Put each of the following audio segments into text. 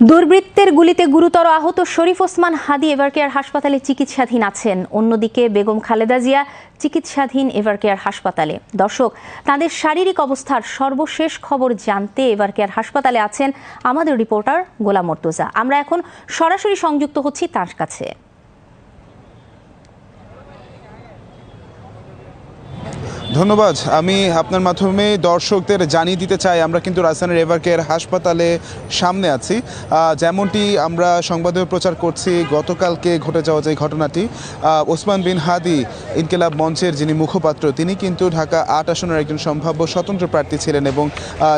দুর্বৃত্তের গুলিতে গুরুতর আহত শরীফ ওসমান হাদি এভারকেয়ার হাসপাতালে চিকিৎসাধীন আছেন। অন্যদিকে বেগম খালেদা জিয়া চিকিৎসাধীন এভারকেয়ার হাসপাতালে। দর্শক, তাদের শারীরিক অবস্থার সর্বশেষ খবর জানতে এভারকেয়ার হাসপাতালে আছেন আমাদের রিপোর্টার গোলাম মর্তুজা। আমরা এখন সরাসরি সংযুক্ত হচ্ছি তার কাছে। ধন্যবাদ। আমি আপনার মাধ্যমে দর্শকদের জানিয়ে দিতে চাই আমরা কিন্তু রাজধানীর এভারকেয়ার হাসপাতালে সামনে আছি। যেমনটি আমরা সংবাদে প্রচার করছি গতকালকে ঘটে যাওয়া যে ঘটনাটি ওসমান বিন হাদি ইনকেলাব মঞ্চের যিনি মুখপাত্র তিনি কিন্তু ঢাকা আট আসনের একজন সম্ভাব্য স্বতন্ত্র প্রার্থী ছিলেন এবং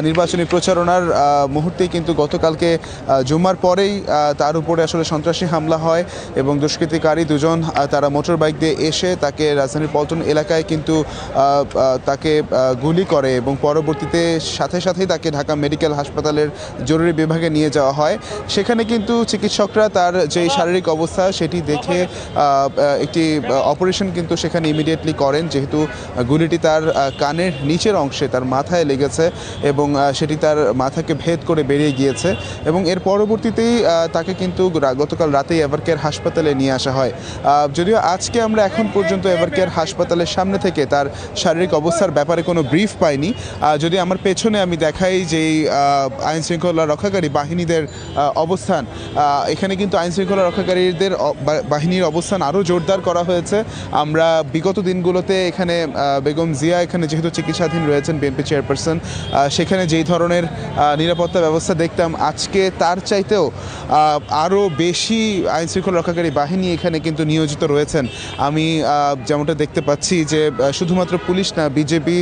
নির্বাচনী প্রচারণার মুহূর্তেই কিন্তু গতকালকে আহ, জুম্মার পরেই তার উপরে আসলে সন্ত্রাসী হামলা হয় এবং দুষ্কৃতিকারী দুজন তারা মোটর বাইক দিয়ে এসে তাকে রাজধানীর পল্টন এলাকায় কিন্তু তাকে গুলি করে এবং পরবর্তীতে সাথে সাথেই তাকে ঢাকা মেডিকেল হাসপাতালের জরুরি বিভাগে নিয়ে যাওয়া হয়। সেখানে কিন্তু চিকিৎসকরা তার যে শারীরিক অবস্থা সেটি দেখে একটি অপারেশন কিন্তু সেখানে ইমিডিয়েটলি করেন। যেহেতু গুলিটি তার কানের নিচের অংশে, তার মাথায় লেগেছে এবং সেটি তার মাথাকে ভেদ করে বেরিয়ে গিয়েছে এবং এর পরবর্তীতেই তাকে কিন্তু গতকাল রাতেই এভারকেয়ার হাসপাতালে নিয়ে আসা হয়। যদিও আজকে আমরা এখন পর্যন্ত এভারকেয়ার হাসপাতালের সামনে থেকে তার শারীরিক অবস্থার ব্যাপারে কোনো ব্রিফ পাইনি। যদি আমার পেছনে আমি দেখাই যে আইন শৃঙ্খলা রক্ষাকারী বাহিনীদের অবস্থান এখানে কিন্তু আইন শৃঙ্খলা রক্ষাকারীদের বাহিনীর অবস্থান আরও জোরদার করা হয়েছে। আমরা বিগত দিনগুলোতে এখানে বেগম জিয়া এখানে যেহেতু চিকিৎসাধীন রয়েছেন, বিএনপি চেয়ারপারসন সেখানে যেই ধরনের নিরাপত্তা ব্যবস্থা দেখতাম, আজকে তার চাইতেও আরও বেশি আইন শৃঙ্খলা রক্ষাকারী বাহিনী এখানে কিন্তু নিয়োজিত রয়েছেন। আমি যেমনটা দেখতে পাচ্ছি যে শুধুমাত্র পুলিশ না বিজেপি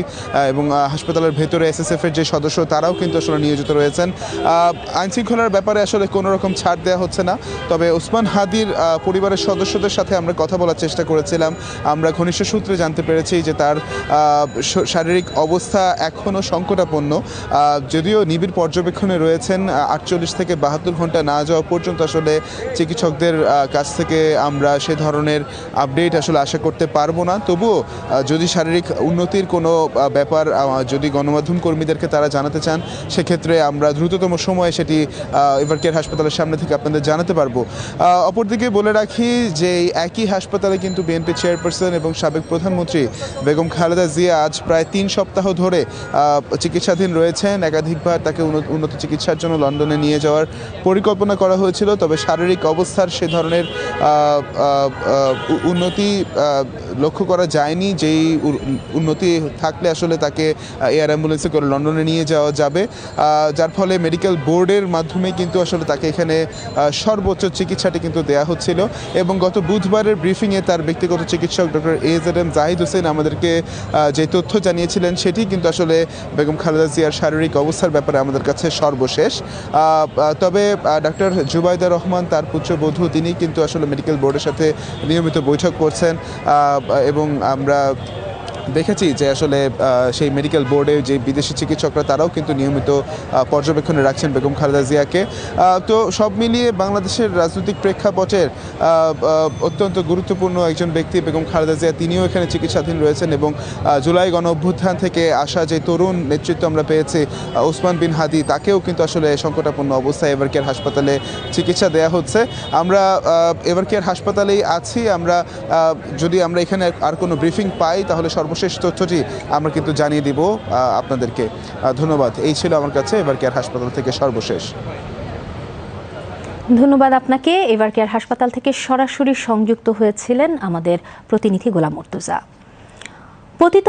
এবং হাসপাতালের ভেতরে এসএসএফ এর যে সদস্য তারাও কিন্তু আসলে নিয়োজিত রয়েছেন। আহ, আইন শৃঙ্খলার ব্যাপারে আসলে কোনো রকম ছাড় দেওয়া হচ্ছে না। তবে ওসমান হাদির পরিবারের সদস্যদের সাথে আমরা কথা বলার চেষ্টা করেছিলাম। আমরা ঘনিষ্ঠ সূত্রে জানতে পেরেছি যে তার শারীরিক অবস্থা এখনও সংকটাপন্ন। যদিও নিবিড় পর্যবেক্ষণে রয়েছেন আটচল্লিশ থেকে বাহাত্তর ঘণ্টা না যাওয়া পর্যন্ত আসলে চিকিৎসকদের কাছ থেকে আমরা সে ধরনের আপডেট আসলে আশা করতে পারব না। তবুও যদি শারীরিক উন্নতির কোনো ব্যাপার যদি গণমাধ্যম কর্মীদেরকে তারা জানাতে চান, সেক্ষেত্রে আমরা দ্রুততম সময়ে সেটি এভারকেয়ার হাসপাতালের সামনে থেকে আপনাদের জানাতে পারব। অপরদিকে বলে রাখি যে একই হাসপাতালে কিন্তু বিএনপি চেয়ারপারসন এবং সাবেক প্রধানমন্ত্রী বেগম খালেদা জিয়া আজ প্রায় তিন সপ্তাহ ধরে চিকিৎসাধীন রয়েছেন। একাধিকবার তাকে উন্ন- উন্নত চিকিৎসার জন্য লন্ডনে নিয়ে যাওয়ার পরিকল্পনা করা হয়েছিল। তবে শারীরিক অবস্থার সে ধরনের উন্নতি লক্ষ্য করা যায়নি যেই উন্নতি থাকলে আসলে তাকে এয়ার অ্যাম্বুলেন্সে করে লন্ডনে নিয়ে যাওয়া যাবে। যার ফলে মেডিকেল বোর্ডের মাধ্যমে কিন্তু আসলে তাকে এখানে সর্বোচ্চ চিকিৎসাটি কিন্তু দেওয়া হচ্ছিল। এবং গত বুধবারের ব্রিফিংয়ে তার ব্যক্তিগত চিকিৎসক doctor A Z M Zahid Hossain আমাদেরকে যে তথ্য জানিয়েছিলেন সেটি কিন্তু আসলে বেগম খালেদা জিয়ার শারীরিক অবস্থার ব্যাপারে আমাদের কাছে সর্বশেষ। তবে ডাক্তার জুবাইদা রহমান, তার পুত্রবধূ, তিনি কিন্তু আসলে মেডিকেল বোর্ডের সাথে নিয়মিত বৈঠক করছেন। এবং আমরা দেখেছি যে আসলে সেই মেডিকেল বোর্ডে যে বিদেশি চিকিৎসকরা, তারাও কিন্তু নিয়মিত পর্যবেক্ষণে রাখছেন বেগম খালেদা জিয়াকে। তো সব মিলিয়ে বাংলাদেশের রাজনৈতিক প্রেক্ষাপটের অত্যন্ত গুরুত্বপূর্ণ একজন ব্যক্তি বেগম খালেদা জিয়া। তিনিও এখানে চিকিৎসাধীন রয়েছেন এবং জুলাই গণ অভ্যুত্থান থেকে আসা যে তরুণ নেতৃত্ব আমরা পেয়েছি ওসমান বিন হাদি, তাকেও কিন্তু আসলে সংকটাপন্ন অবস্থায় এবার কেয়ার হাসপাতালে চিকিৎসা দেওয়া হচ্ছে। আমরা এবার কেয়ার হাসপাতালেই আছি। আমরা যদি আমরা এখানে আর কোনো ব্রিফিং পাই, তাহলে সর্বশেষ তথ্যটি আমরা কিন্তু জানিয়ে দিব আপনাদেরকে। ধন্যবাদ। এই ছিল আমার কাছে এবার কেয়ার হাসপাতাল থেকে সর্বশেষ। ধন্যবাদ আপনাকে। এবার কেয়ার হাসপাতাল থেকে সরাসরি সংযুক্ত হয়েছিলেন আমাদের প্রতিনিধি গোলাম মর্তুজা। পতিত